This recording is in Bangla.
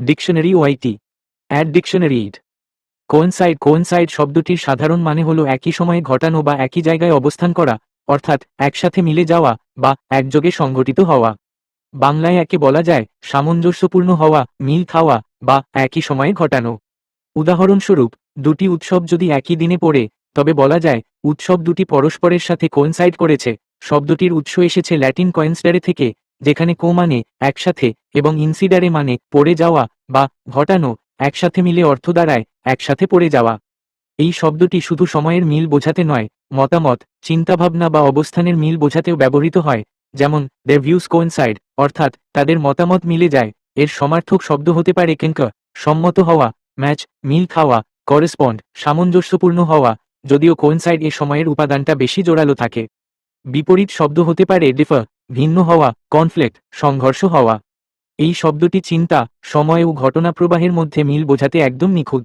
ডিকশনারি ওয়াইটি অ্যাড ডিকশনারি ইড কোয়েনসাইড কোয়েনসাইড শব্দটির সাধারণ মানে হল একই সময়ে ঘটানো বা একই জায়গায় অবস্থান করা, অর্থাৎ একসাথে মিলে যাওয়া বা একযোগে সংঘটিত হওয়া। বাংলায় একে বলা যায় সামঞ্জস্যপূর্ণ হওয়া, মিল খাওয়া বা একই সময়ে ঘটানো। উদাহরণস্বরূপ, দুটি উৎসব যদি একই দিনে পড়ে, তবে বলা যায় উৎসব দুটি পরস্পরের সাথে কোয়েনসাইড করেছে। শব্দটির উৎস এসেছে ল্যাটিন কয়েন্সডারে থেকে যেখানে কো মানে একসাথে এবং ইনসিডারে মানে পড়ে যাওয়া বা ঘটানো একসাথে মিলে অর্থ দ্বারায় একসাথে পড়ে যাওয়া। এই শব্দটি শুধু সময়ের মিল বোঝাতে নয়, মতামত, চিন্তাভাবনা বা অবস্থানের মিল বোঝাতেও ব্যবহৃত হয়, যেমন দ্য ভিউস কোয়েনসাইড অর্থাৎ তাদের মতামত মিলে যায়। এর সমার্থক শব্দ হতে পারে কেঙ্ক সম্মত হওয়া ম্যাচ মিল খাওয়া করেসপন্ড সামঞ্জস্যপূর্ণ হওয়া যদিও কোয়েনসাইড এ সময়ের উপাদানটা বেশি জোরালো থাকে। বিপরীত শব্দ হতে পারে ডিফার ভিন্ন হওয়া কনফ্লিক্ট সংঘর্ষ হওয়া। এই শব্দটি চিন্তা, সময় ও ঘটনা প্রবাহের মধ্যে মিল বোঝাতে একদম নিখুঁত।